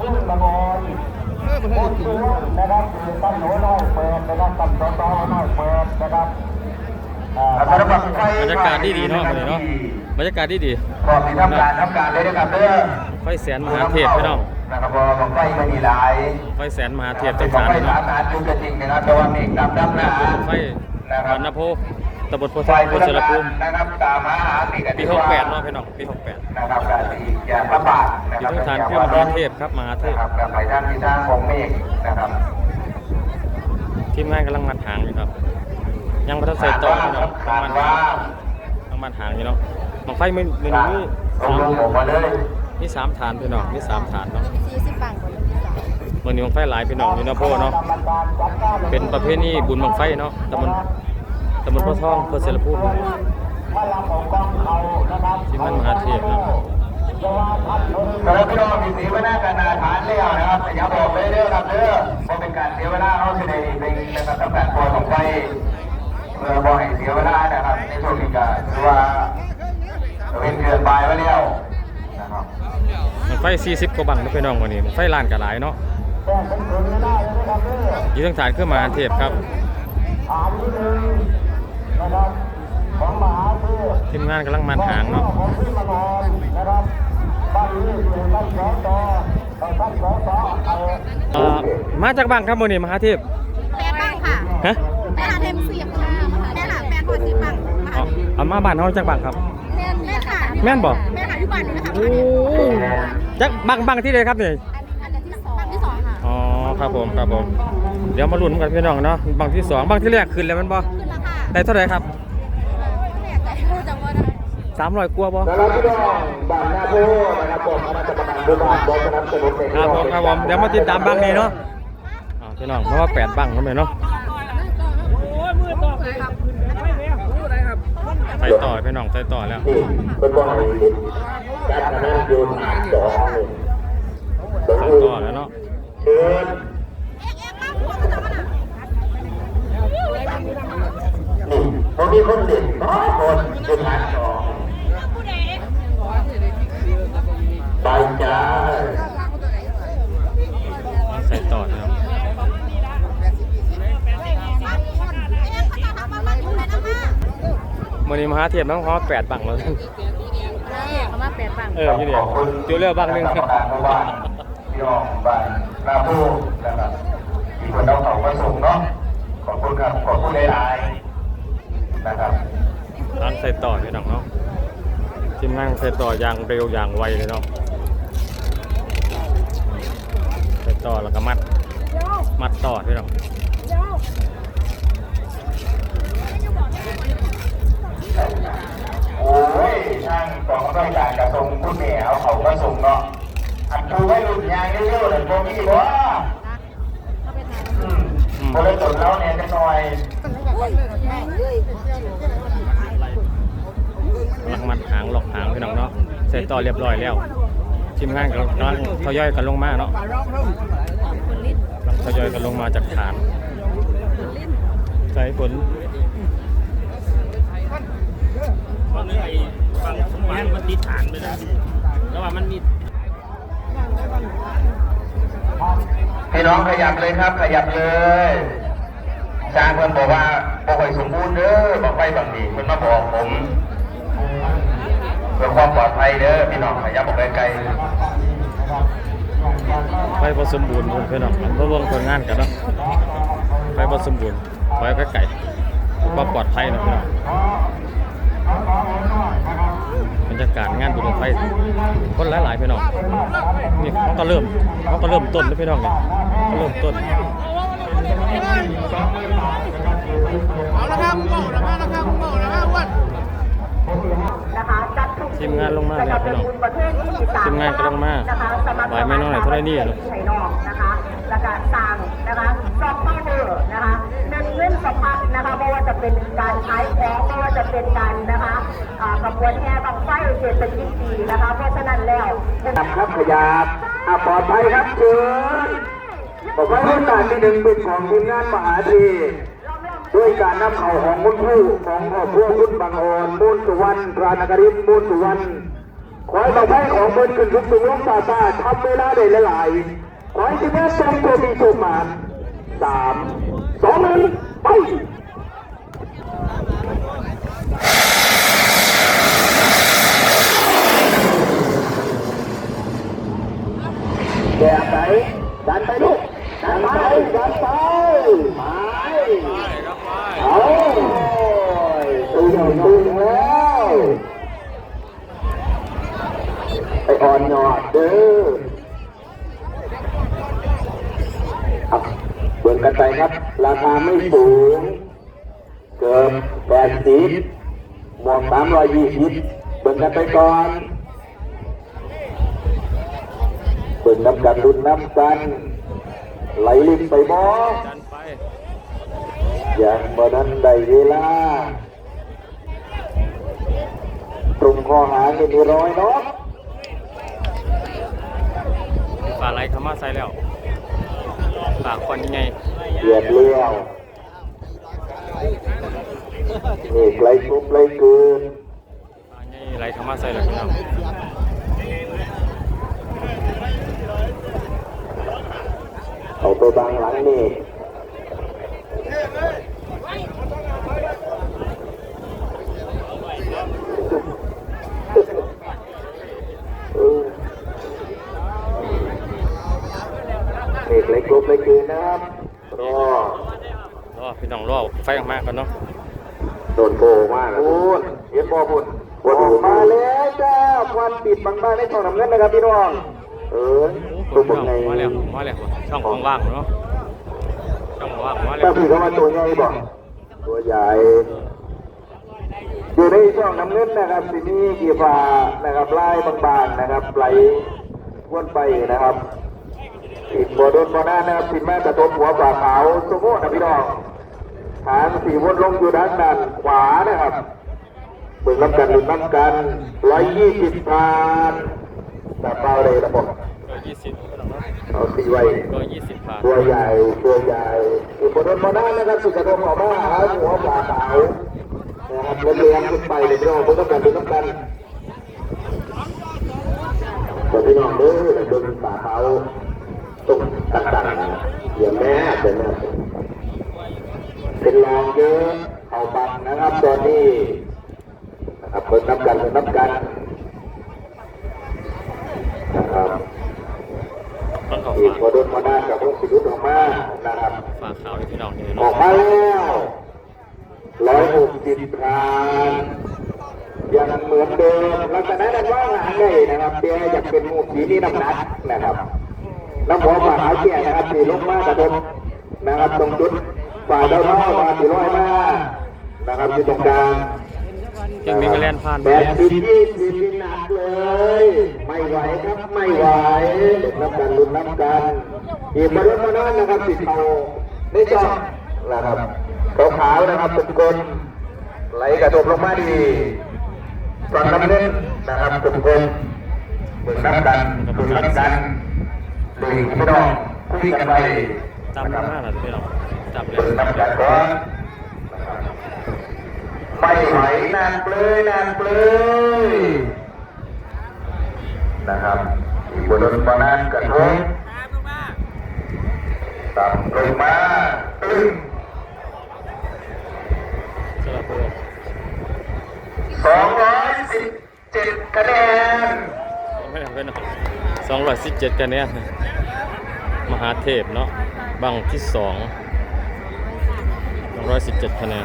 ขึ้นบางอนเออประเทศจริงนะครับคือตั้งหัวน้อยเปิดนะครับตั้งสตอน้อยเปิดนะครับอ่าบรรบรรยากาศดีดีๆเนาะมื้อนี้เนาะบรรยากาศดีดีขอบที่ทำการทำการเลยนะครับเด้อๆไฟแสนมหาเทพพี่น้องนะครับบ่ของไฟไม่มีหลายไฟแสนมหาเทพเป็จันงของสารไฟพี่น้อสางมารถจุดกระจริงนะครับแต่ว่าเมฆดำดำหนาไฟนะครับวันนโพ ตำบลโพธิ์ไฟทองอำเภอเสรภูมินะครับตามหาหาปีกันปี68เนาะพี่น้องปี68นะครับการที่จะระบาดนะอครัยู่บทางฐานเครื่องมหาเทพครับมหาเทพนะครับกับไปด้านที่ทางของเมฆนะครับทีมงานกำลังมัดหางอยู่ครับ ยังไม่ทันใส่ต่อพี่น้องขาดกำลังว่ามัดต้องมัดหางอยู่เนาะบังไฟไม่ไม่ขาดมีลงลงออกมาเลยมีสามฐานพี่น้องมีสามฐานเนาะสี่สิบปังกว่าที่สามวันนี้บังไฟหลายพี่น้องอยู่เนาะโพเนาะเป็นประเพณีบุญบังไฟเนาะตำบลตำบลโพธิ์ทองอำเภอเสรภูมิถ้าเราของกองเขานะครับทีมงานมหาเทพเนาะจะว่าพัดลมสำหรับพี่น้องมีสีมาหน้ากันนาฐานแล้วนะครับแต่อย่าบอกเลยเด้อครับเด้อเพราะเป็นการเสียเวลาเอาเสด็จเป็นนะครับทำการปล่อยของไฟเมื่อบ่ให้เสียเวลานะครับในช่วงนี้ก็ถือว่าเป็นเกินไปไว้แล้วนะครับบังไฟ 40 กว่าบังเนาะพี่น้องวันนี้บังไฟล้านก็หลายเนาะแต่เป็นคนไม่ได้เลยนะครับเด้ออยู่ทางฐานเครื่องมหาเทพครับฐานที่หนึ่งนะครับของมหาเทพทีมงานกำลังมัดหางเนาะของขึ้นมานอนนะครับบ้านนี้อยู่บ้านสอตอบ้านสอตอเอาเอ่อมาจากบังครับมื้อนี้มหาเทพแปดปังค่ะฮะแปดหาเต็มสิบค่ะแม่หาแปดพอสิบปังเอาเอามาบ้านเฮาจากบังครับแม่แม่ค่ะแม่นบ่แม่ค่ะที่บ้านนี่นะคะโอ้จากบังบังที่ใดครับนี่อันอันที่สองปังที่สองค่ะอ๋อครับผมครับผม เดี๋ยวมาลุ้นกันพี่น้องเนาะบังที่สองบังที่แรกขึ้นแล้วแมันบ่ขึ้นแล้วค่ะ ได้เท่าไหร่ครับแม่ใจเราจะว่าได้300กว่าบ่สำหรับพี่น้องบ้านนาโพนะครับผมคณะกรรมการหมู่บ้านบอกสนับสนุนในครับผมครับผมเดี๋ยวมาติดตามบังนี้เนาะพี่น้องเพราะว่าแปดบังเนาะแม่เนาะใส่ต่อพี่น้องใส่ต่อแล้วเป็นบ่ให้การพนันอยู่สองหนึ่งต่อแล้วเนาะ มีคนเด่นสองคนอยู่ฐานสองไปจ้าใส่ต่อแล้ววันนี้มหาเทียบน้องเขาแปดบังแล้วเขามาแปดปังเอออยู่เดียวเดี๋ยวเรือบังหนึงกรรมการหมู่บ้านพี่น้องบ้านนาโพนะครับอีกคนเราเขาก็ส่งเนาะขอบคุณครับขอบคุณหลายๆ นะครับร้านใส่ต่อพี่น้องเนาะทีมงานใส่ต่ออย่างเร็วอย่างไวเลยเนาะใส่ต่อแล้วก็มัด มัดต่อพี่น้องโอ้ยช่างกองต้องการกระทรงคุณแม่เอาเขาก็ส่งเนาะอันคือไว้รุ่นยางเยอะๆเลยพวกนี้บ่เขาไปทานอืมคนละส่วนแล้วเนี่ยจะหน่อย หลังมัดหางหลอกหางพี่น้องเนาะใส่ต่อเรียบร้อยแล้วทีมงานกำลังทยอยกันลงมาเนาะกำลังทยอยกันลงมาจากฐานใส่ฝนเพราะเนื้อไอ้ฟังสมานมันติดฐานไปแล้วแล้วว่ามันมีพี่น้องขยับเลยครับ ขยับเลย ช่างเพิ่นบอกว่าบ่ค่อยสมบูรณ์เด้อบอกไปบางทีเพิ่นมาบอกผมเพื่อความปลอดภัยเด้อพี่น้องขยับออกไปไกลไฟบสมบูรณ์พี่น้องมันเบิ่งผลงานกันเนาะไฟบสมบูรณ์ไฟไไก่ความปลอดภัยเนาะพี่น้องบรรยากาศงานบุญไฟคนหลายๆพี่น้องนี่เขาก็เริ่มเขาก็เริ่มต้นแล้วพี่น้องเนี่ยเขาเริ่มต้น เอาละครับเมาละมาละครับเมาละมาอ้วนนะคะจัดทุกทีมงานลงมาแล้วพี่น้องประเภทที่มีสามทีมงานกำลังมานะคะสมัครหลายแม่น้อยเท่าไรนี่เหรอไข่นอกนะคะแล้วก็สร้างนะคะซอฟต์แวร์นะคะเน้นเรื่องสัมผัสนะคะไม่ว่าจะเป็นการใช้ของไม่ว่าจะเป็นการนะคะกระบวนแห่บังไฟเศรษฐกิจดีนะคะเพราะฉะนั้นแล้วครับครับขยับปลอดภัยครับเชิญ บอกว่ารุ่นการที่หนึ่งเป็นของทีมงานมหาธีด้วยการนำเข่าของคุณผู้ของครอบครัวคุณบางอ่อนมูลสุวรรณรานกริศมูลสุวรรณขอให้เราให้ของเบินขึ้นลุกสูงลงตาตาทำเวลาได้หลายๆขอให้ที่แม่ตรงตัวมีโชคมาสามสองหนึ่งไปแกไหนดันไปลูก ไปดันไปไปเอาไปอ่อนหยอดเด้อครับเบิ่งกันไปครับ ราคาไม่สูง เกือบแปดสิบหมวกสามร้อยยี่สิบเบิ่งกันไปก่อนเปิดน้ำกันรุ่นน้ำกัน ไหลลินไปบ่ดันไปอย่างบ่นั้นได้เวลาตรงคอหางนี่มีรอยเนาะปลาไหลเข้ามาใส่แล้วปากควันยังไงเหยียดเลี้ยวนี่ไกลชุบไกลเกินปลาใหญ่ไหลเข้ามาใส่แล้วพี่น้อง เอาตัวบางหลังนี่เออนี่ไกลชุบไกลเกินนะครับรอรอพี่น้องรอไฟออกมาก่อนเนาะโดนโบมากนะพูดเห็นบอบุญออกมาแล้วจ้าควันปิดบางบ้านในช่องน้ำเงินนะครับพี่น้อง เออ โอ้ตัวพี่บน้นองไงมาแล้วมาแล้วช่องว่างๆเนาะช่องว่างมาแล้ถ้าวพี่เขามาตัวใหญ่บ่ตัวใหญ่อยู่ในช่องน้ำเงินนะครับที่นี่กีฟ้านะครับไล่บางๆนะครับไหลวนไปนะครับติดบอโดนบอหน้านะครับติดแม่กระทบหัวฝ่าขาวสมมตินะพี่น้องทางสี่วนลงอยู่ด้านด้านขวานะครับเบิ่งน้ำกันลุ้นน้ำกันร้อยยี่สิบพันแต่เปล่าเลยนะผมร้อ ยยี่สิบพี่น้องเนาะเอาสีไว้ร้อยยี่สิบผ่านตัวใหญ่ตัวใหญ่อยู่บนรถมาได้นะครับสุดกระโดดออกมาหาหัวฝ่าขาวนะครับรถเลี้ยงขึ้นไปเลยพี่น้องเบิ่งน้ำกันลุ้นน้ำกันเดี๋ยวพี่น้องเด้อเดินฝ่าขาวตกต่างๆเดี๋ยวแม่เดี๋ยวแม่เป็นรองเยอะเอาบังนะครับตอนนี้ นะครับเปิดนับกันเปิดนับกันนะครับ ต้ องเขาอีกฝาพอโดนมาได้กับพวกสิรุตออกมานะครับฝาขาวให้พี่น้องนี่ออเนาะกมาแล้วร้อยหกสิบครั้งยังเหมือนเดิมลักษณะนั้นว่างานเลยนะครับเปียอยากเป็นหมูสีนี่น้ำหนักนะครับน้ำหอมฝ่าขาวเกี่ยนะครับสีลงมากระทบนะครับตรงจุดฝ่าเท้าเท้ามาสีร้อยมานะครับที่ตรงกลาง ยังมีกระแลนผ่านแปดสิบยี่สิบนี่หนักเลย ไม่ไหวครับ ไม่ไหวนับกันลุ้นนับกันอีกมาลุ้นมานั่นนะครับสิเขาได้จอบนะครับขาวๆนะครับเป็นกลไหลกระทบลงมาดีฝั่งน้ำเงินนะครับเป็นกลเบิ่งนับกันลุ้นนับกันดึงพี่น้องคุยกันไปจับมากนะพี่น้องจับเลยเบิ่งนับกันก่อน ไม่ไหวนานเปลยนานเปลยนะครับอีกบนรถบนานกระทงต่ำลงมาตึ้งสลับเลยสองร้อยสิบเจ็ดคะแนนสองร้อยสิบเจ็ดกันนมหาเทพเนาะบังที่สองสองร้อยสิบเจ็ดคะแนน